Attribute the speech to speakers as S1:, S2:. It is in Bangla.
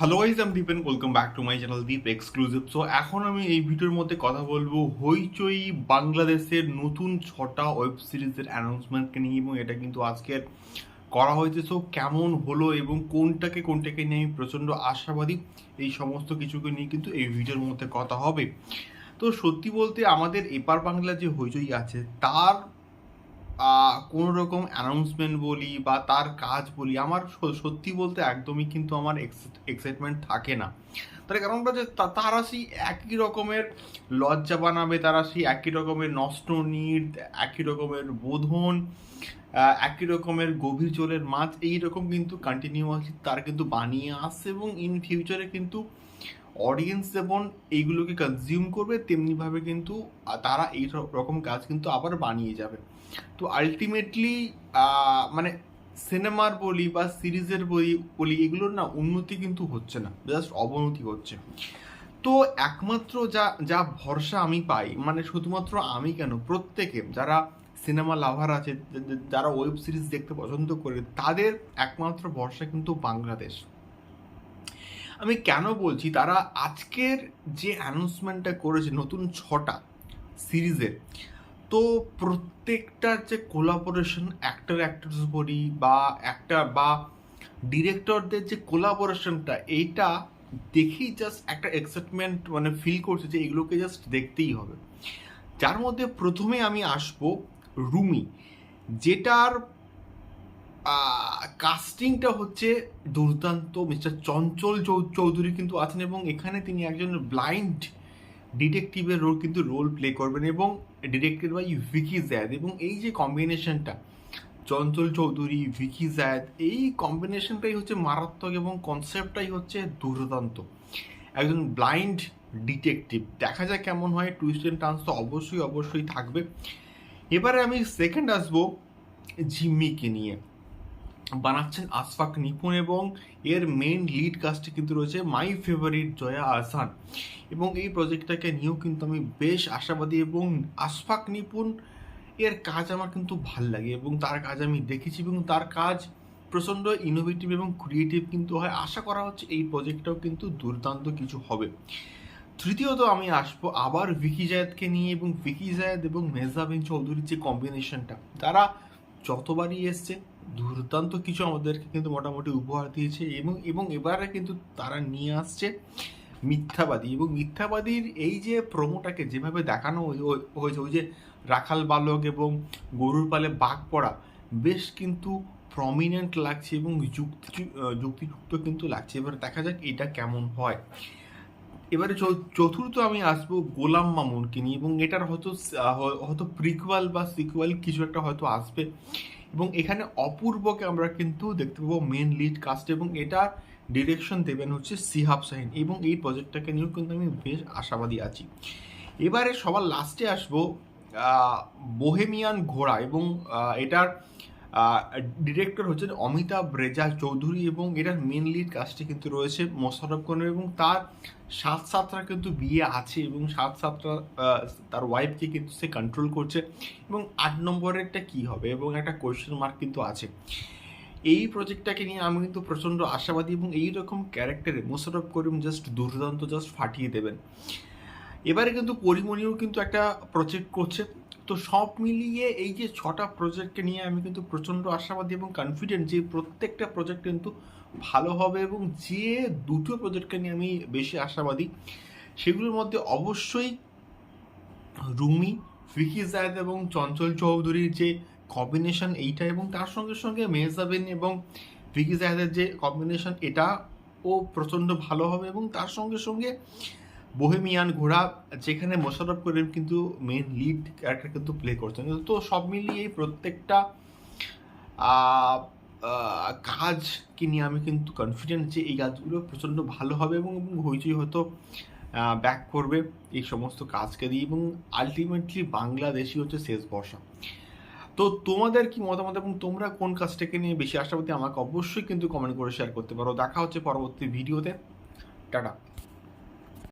S1: হ্যালো গাইজ আমি Dipen welcome back to my channel Deep exclusive so এখন আমি এই ভিডিওর মধ্যে কথা বলব হইচই বাংলাদেশের নতুন ছটা ওয়েব সিরিজের অ্যানাউন্সমেন্টকে নিয়ে এবং এটা কিন্তু আজকের করা হয়েছে। সো কেমন হলো এবং কোনটাকে কোনটাকে নিয়ে আমি প্রচণ্ড আশাবাদী, এই সমস্ত কিছুকে নিয়ে কিন্তু এই ভিডিওর মধ্যে কথা হবে। তো, সত্যি বলতে আমাদের এপার বাংলা যে হইচই আছে, তার কোনো রকম অ্যানাউন্সমেন্ট বলি বা তার কাজ বলি, আমার সত্যি বলতে একদমই কিন্তু আমার এক্সাইটমেন্ট থাকে না। তার কারণটা যে তারা সেই একই রকমের লজ্জা বানাবে, তারা সেই একই রকমের নষ্ট নিট একই রকমের বোধন একই রকমের গভীর জলের মাছ, এই রকম কিন্তু কন্টিনিউয়াসলি তার কিন্তু বানিয়ে আসছে এবং ইন ফিউচারে কিন্তু অডিয়েন্স যেমন এইগুলোকে কনজিউম করবে, তেমনিভাবে কিন্তু তারা এই রকম কাজ কিন্তু আবার বানিয়ে যাবে। তো আলটিমেটলি মানে সিনেমার বলি বা সিরিজের বলি বলি, এগুলোর না উন্নতি কিন্তু হচ্ছে না জাস্ট অবনতি হচ্ছে। তো একমাত্র যা যা ভরসা আমি পাই মানে শুধুমাত্র আমি কেন, প্রত্যেকে যারা সিনেমা লাভার আছে যারা ওয়েব সিরিজ দেখতে পছন্দ করে, তাদের একমাত্র ভরসা কিন্তু বাংলাদেশ। আমি কেন বলছি, তারা আজকের যে অ্যানাউন্সমেন্টটা করেছে, নতুন ছটা সিরিজের তো প্রত্যেকটা যে কোলাবোরেশন অ্যাক্টর অ্যাক্ট্রেস বলি বা অ্যাক্টর বা ডিরেক্টরদের যে কোলাবোরেশনটা এইটা দেখেই জাস্ট একটা এক্সাইটমেন্ট মানে ফিল করছে যে এগুলোকে জাস্ট দেখতেই হবে। যার মধ্যে প্রথমে আমি আসব রুমি, যেটার কাস্টিংটা হচ্ছে দুর্দান্ত। মিস্টার চঞ্চল চৌধুরী কিন্তু আছেন এবং এখানে তিনি একজন ব্লাইন্ড ডিটেকটিভের রোল কিন্তু রোল প্লে করবেন এবং ডিরেক্টেড বাই ভিকি জায়দ এবং এই যে কম্বিনেশনটা চঞ্চল চৌধুরী ভিকি জায়দ এই কম্বিনেশনটাই হচ্ছে মারাত্মক এবং কনসেপ্টটাই হচ্ছে দুর্দান্ত। একজন ব্লাইন্ড ডিটেকটিভ দেখা যায় কেমন হয় টুইস্ট অ্যান্ড টার্নস তো অবশ্যই অবশ্যই থাকবে। এবারে আমি সেকেন্ড আসব জিম্মিকে নিয়ে। বানাচ্ছেন আশফাক নিপুণ এবং এর মেন লিড কাস্টে কিন্তু রয়েছে মাই ফেভারিট জয়া আহসান। এবং এই প্রজেক্টটাকে নিয়েও কিন্তু আমি বেশ আশাবাদী এবং আশফাক নিপুণ এর কাজ আমার কিন্তু ভালো লাগে এবং তার কাজ আমি দেখেছি এবং তার কাজ প্রচণ্ড ইনোভেটিভ এবং ক্রিয়েটিভ কিন্তু হয়। আশা করা হচ্ছে এই প্রজেক্টটাও কিন্তু দুর্দান্ত কিছু হবে। তৃতীয়ত আমি আসব আবার ভিকি জায়েদকে নিয়ে এবং ভিকি জায়েদ এবং মেজাবিন চৌধুরীর যে কম্বিনেশনটা তারা যতবারই এসছে দুর্দান্ত কিছু আমাদেরকে কিন্তু মোটামুটি উপহার দিয়েছে এবং এবং এবারে কিন্তু তারা নিয়ে আসছে মিথ্যাবাদী এবং মিথ্যাবাদীর এই যে প্রোমোটাকে যেভাবে দেখানো হয়ে- হয়ে- হয়েছে, ওই যে রাখাল বালক এবং গরুর পালে বাঘ পড়া, বেশ কিন্তু প্রমিনেন্ট লাগছে এবং যুক্তি, যুক্তিযুক্ত কিন্তু লাগছে। এবার দেখা যাক এটা কেমন হয়। এবারে চতুর্থ আমি আসব গোলাম মামুনকে নিয়ে এবং এটার হয়তো হয়তো প্রিকুয়াল বা সিকুয়াল কিছু একটা হয়তো আসবে। এবং এখানে অপূর্বকে আমরা কিন্তু দেখতে পাবো মেন লিড কাস্ট এবং এটা ডিরেকশন দেবেন হচ্ছে সিহাব সাহিন এবং এই প্রজেক্টটাকে নিয়েও কিন্তু আমি বেশ আশাবাদী আছি। এবারে সবার লাস্টে আসব বোহেমিয়ান ঘোড়া এবং এটার ডিরেক্টর হচ্ছেন অমিতাভ রেজা চৌধুরী এবং এটার মেন লিড কাস্টে কিন্তু রয়েছে মোশারফ খান এবং তার সাত সাতটা কিন্তু বিয়ে আছে এবং সাত আহ, তার ওয়াইফকে কিন্তু সে কন্ট্রোল করছে এবং আট নম্বরেরটা কি হবে এবং একটা কোয়েশ্চেন মার্ক কিন্তু আছে। এই প্রজেক্টটাকে নিয়ে আমি কিন্তু প্রচণ্ড আশাবাদী এবং এই রকম ক্যারেক্টারে মোশারফ করিম জাস্ট দুর্দান্ত জাস্ট ফাটিয়ে দেবেন। এবারে কিন্তু পরিমণিও কিন্তু একটা প্রজেক্ট করছে। তো সব মিলিয়ে এই যে ছটা প্রজেক্টকে নিয়ে আমি কিন্তু প্রচণ্ড আশাবাদী এবং কনফিডেন্ট যে প্রত্যেকটা প্রজেক্ট কিন্তু ভালো হবে এবং যে দুটো প্রজেক্টকে নিয়ে আমি বেশি আশাবাদী, সেগুলোর মধ্যে অবশ্যই রুমি, ফিকি জায়দ এবং চঞ্চল চৌধুরীর যে কম্বিনেশন এইটা এবং তার সঙ্গে সঙ্গে মেহজাবিন এবং ভিকি জাহেদের যে কম্বিনেশন এটা ও প্রচণ্ড ভালো হবে এবং তার সঙ্গে সঙ্গে বোহেমিয়ান ঘোড়া যেখানে মোশারফ করিম কিন্তু মেন লিড ক্যারেক্টার কিন্তু প্লে করছেন। তো সব মিলিয়ে প্রত্যেকটা কাজকে নিয়ে আমি কিন্তু কনফিডেন্ট যে এই কাজগুলো প্রচণ্ড ভালো হবে এবং এবং হইচই হয়তো ব্যাক করবে এই সমস্ত কাজকে দিয়ে এবং আলটিমেটলি বাংলাদেশই হচ্ছে শেষ বর্ষা তো তোমাদের কি মতামত এবং তোমরা কোন কাজটাকে নিয়ে বেশি আশাবাদী আমাকে অবশ্যই কিন্তু কমেন্ট করে শেয়ার করতে পারো। দেখা হচ্ছে পরবর্তী ভিডিওতে। টাটা।